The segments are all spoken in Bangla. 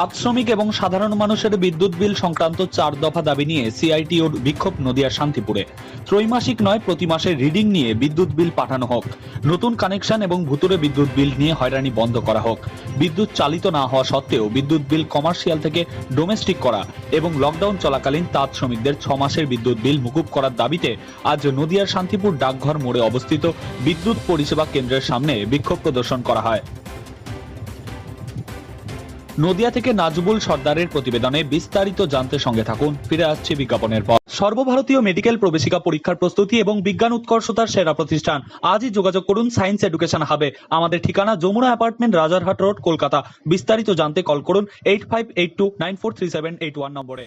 তাঁত শ্রমিক এবং সাধারণ মানুষের বিদ্যুৎ বিল সংক্রান্ত চার দফা দাবি নিয়ে সিআইটিওর বিক্ষোভ নদিয়ার শান্তিপুরে। ত্রৈমাসিক নয়, প্রতি মাসে রিডিং নিয়ে বিদ্যুৎ বিল পাঠানো হোক। নতুন কানেকশন এবং ভুতুরে বিদ্যুৎ বিল নিয়ে হয়রানি বন্ধ করা হোক। বিদ্যুৎ চালিত না হওয়া সত্ত্বেও বিদ্যুৎ বিল কমার্শিয়াল থেকে ডোমেস্টিক করা এবং লকডাউন চলাকালীন তাঁত শ্রমিকদের ছ মাসের বিদ্যুৎ বিল মুকুব করার দাবিতে আজ নদিয়ার শান্তিপুর ডাকঘর মোড়ে অবস্থিত বিদ্যুৎ পরিষেবা কেন্দ্রের সামনে বিক্ষোভ প্রদর্শন করা হয়। নদিয়া থেকে নাজবুল সর্দারের প্রতিবেদনে বিস্তারিত জানতে সঙ্গে থাকুন, ফিরে আসছে বিজ্ঞাপনের পর। সর্বভারতীয় মেডিকেল প্রবেশিকা পরীক্ষার প্রস্তুতি এবং বিজ্ঞান উৎকর্ষতার সেরা প্রতিষ্ঠান। আজই যোগাযোগ করুন, সায়েন্স এডুকেশন হাবে। আমাদের ঠিকানা যমুনা অ্যাপার্টমেন্ট, রাজারহাট রোড, কলকাতা। বিস্তারিত জানতে কল করুন, eight five eight two nine four three seven eight one নম্বরে।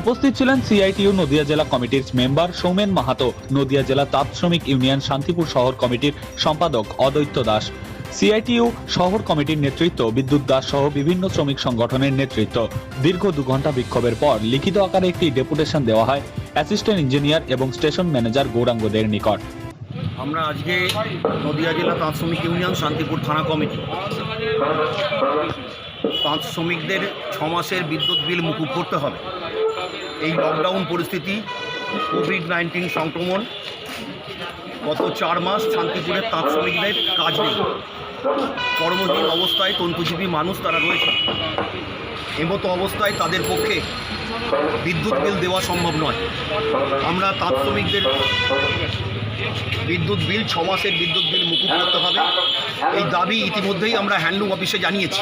উপস্থিত ছিলেন সিআইটিইউ নদিয়া জেলা কমিটির মেম্বার সৌমেন মাহাতো, নদিয়া জেলা তাঁত শ্রমিক ইউনিয়ন শান্তিপুর শহর কমিটির সম্পাদক অদ্বৈত দাস। সিআইটিইউ শহর কমিটির নেতৃত্ব, বিদ্যুৎ দাস সহ বিভিন্ন শ্রমিক সংগঠনের নেতৃত্ব। দীর্ঘ দু ঘণ্টা বিক্ষোভের পর লিখিত আকারে একটি ডেপুটেশন দেওয়া হয় অ্যাসিস্ট্যান্ট ইঞ্জিনিয়ার এবং স্টেশন ম্যানেজার গৌরাঙ্গদের নিকট। আমরা আজকে নদিয়া জেলা তাঁত শ্রমিক ইউনিয়ন, শান্তিপুর থানা কমিটি। তাঁত শ্রমিকদের ছ মাসের বিদ্যুৎ বিল মুকুব করতে হবে। এই লকডাউন পরিস্থিতি কোভিড নাইন্টিন সংক্রমণ, গত চার মাস শান্তিপুরের তাঁত শ্রমিকদের কাজ নেই। কর্মহীন অবস্থায় তন্তুজীবী মানুষ তারা রয়েছে। এমতো অবস্থায় তাদের পক্ষে বিদ্যুৎ বিল দেওয়া সম্ভব নয়। আমরা তাঁত শ্রমিকদের বিদ্যুৎ বিল, ছ মাসের বিদ্যুৎ বিল মুকুব করতে হবে। এই দাবি ইতিমধ্যেই আমরা হ্যান্ডলুম অফিসে জানিয়েছি।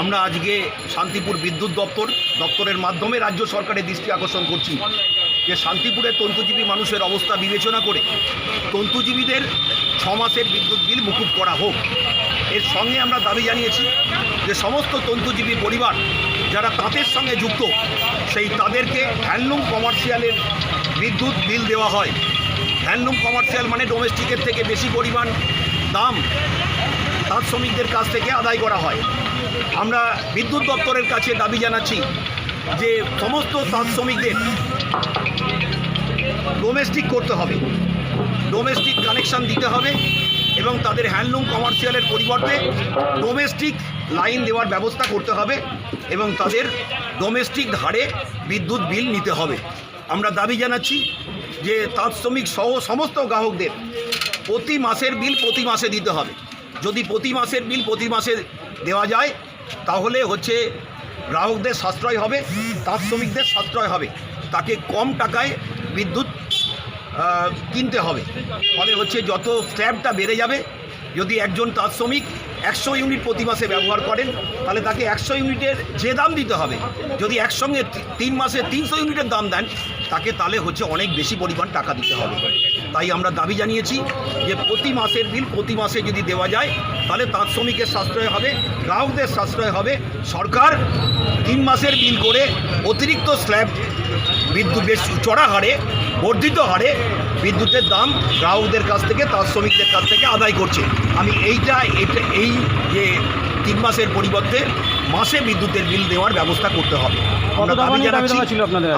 আমরা আজকে শান্তিপুর বিদ্যুৎ দপ্তর, দপ্তরের মাধ্যমে রাজ্য সরকারের দৃষ্টি আকর্ষণ করছি। যে শান্তিপুরের তন্তুজীবী মানুষের অবস্থা বিবেচনা করে তন্তুজীবীদের ছ মাসের বিদ্যুৎ বিল মুকুব করা হোক। এর সঙ্গে আমরা দাবি জানিয়েছি যে সমস্ত তন্তুজীবী পরিবার যারা তাঁতের সঙ্গে যুক্ত, সেই তাদেরকে হ্যান্ডলুম কমার্শিয়ালের বিদ্যুৎ বিল দেওয়া হয়। হ্যান্ডলুম কমার্শিয়াল মানে ডোমেস্টিকের থেকে বেশি পরিমাণ দাম তাঁত শ্রমিকদের কাছ থেকে আদায় করা হয়। আমরা বিদ্যুৎ দপ্তরের কাছে দাবি জানাচ্ছি যে সমস্ত শ্রমিকদের ডোমেস্টিক করতে হবে। ডোমেস্টিক কানেকশন দিতে হবে এবং তাদের হ্যান্ডলুম কমার্শিয়ালের পরিবর্তে ডোমেস্টিক লাইন দেওয়ার ব্যবস্থা করতে হবে এবং তাদের ডোমেস্টিক ধারে বিদ্যুৎ বিল নিতে হবে। আমরা দাবি জানাচ্ছি যে তাঁত শ্রমিক সহ সমস্ত গ্রাহকদের প্রতি মাসের বিল প্রতি মাসে দিতে হবে। যদি প্রতি মাসের বিল প্রতি মাসে দেওয়া যায়, তাহলে হচ্ছে গ্রাহকদের সাশ্রয় হবে, তার শ্রমিকদের সাশ্রয় হবে। তাকে কম টাকায় বিদ্যুৎ কিনতে হবে। ফলে হচ্ছে যত স্ল্যাবটা বেড়ে যাবে যদি একজন তাঁত শ্রমিক একশো ইউনিট প্রতি মাসে ব্যবহার করেন, তাহলে তাকে একশো ইউনিটের যে দাম দিতে হবে, যদি একসঙ্গে তিন মাসে তিনশো ইউনিটের দাম দেন, তাকে তাহলে হচ্ছে অনেক বেশি পরিমাণ টাকা দিতে হবে। তাই আমরা দাবি জানিয়েছি যে প্রতি মাসের বিল প্রতি মাসে যদি দেওয়া যায়, তাহলে তাঁত শ্রমিকের সাশ্রয় হবে, গ্রাহকদের সাশ্রয় হবে। সরকার তিন মাসের বিল করে অতিরিক্ত স্ল্যাব বিদ্যুৎ বেশ চড়া হারে বর্ধিত হারে বিদ্যুতের দাম গ্রাহকদের কাছ থেকে তার শ্রমিকদের কাছ থেকে আদায় করছে। আমি এইটা এটা এই যে তিন মাসের পরিবর্তে মাসে বিদ্যুতের বিল দেওয়ার ব্যবস্থা করতে হবে। আমরা দাবি জানাচ্ছি?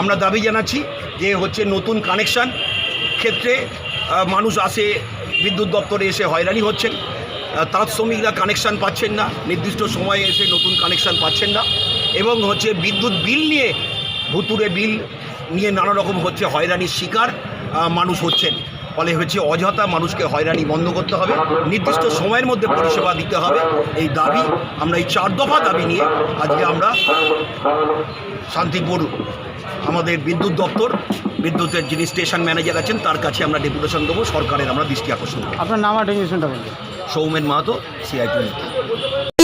আমরা দাবি জানাচ্ছি যে হচ্ছে নতুন কানেকশান ক্ষেত্রে মানুষ আসে বিদ্যুৎ দপ্তরে এসে হয়রানি হচ্ছেন। তাঁত শ্রমিকরা কানেকশান পাচ্ছেন না নির্দিষ্ট সময়ে এসে নতুন কানেকশান পাচ্ছেন না। এবং হচ্ছে বিদ্যুৎ বিল নিয়ে ভুতুরে বিল নিয়ে নানা রকম হচ্ছে হয়রানির শিকার মানুষ হচ্ছেন। ফলে হচ্ছে অযথা মানুষকে হয়রানি বন্ধ করতে হবে। নির্দিষ্ট সময়ের মধ্যে পরিষেবা দিতে হবে। এই দাবি আমরা এই চার দফা দাবি নিয়ে আজকে আমরা শান্তিপুর আমাদের বিদ্যুৎ দপ্তর বিদ্যুতের যিনি স্টেশন ম্যানেজার আছেন তার কাছে আমরা ডেপুটেশন দেবো। সরকারের আমরা দৃষ্টি আকর্ষণ করব। আপনার নাম আর Soumen Mahato CIT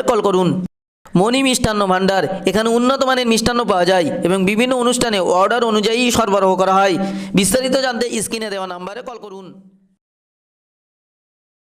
নম্বরে কল করুন। মণি মিষ্টান্ন ভাণ্ডার, এখানে উন্নত মানের মিষ্টান্ন পাওয়া যায় এবং বিভিন্ন অনুষ্ঠানে অর্ডার অনুযায়ী সরবরাহ করা হয়। বিস্তারিত জানতে স্ক্রিনে দেওয়া নাম্বারে কল করুন।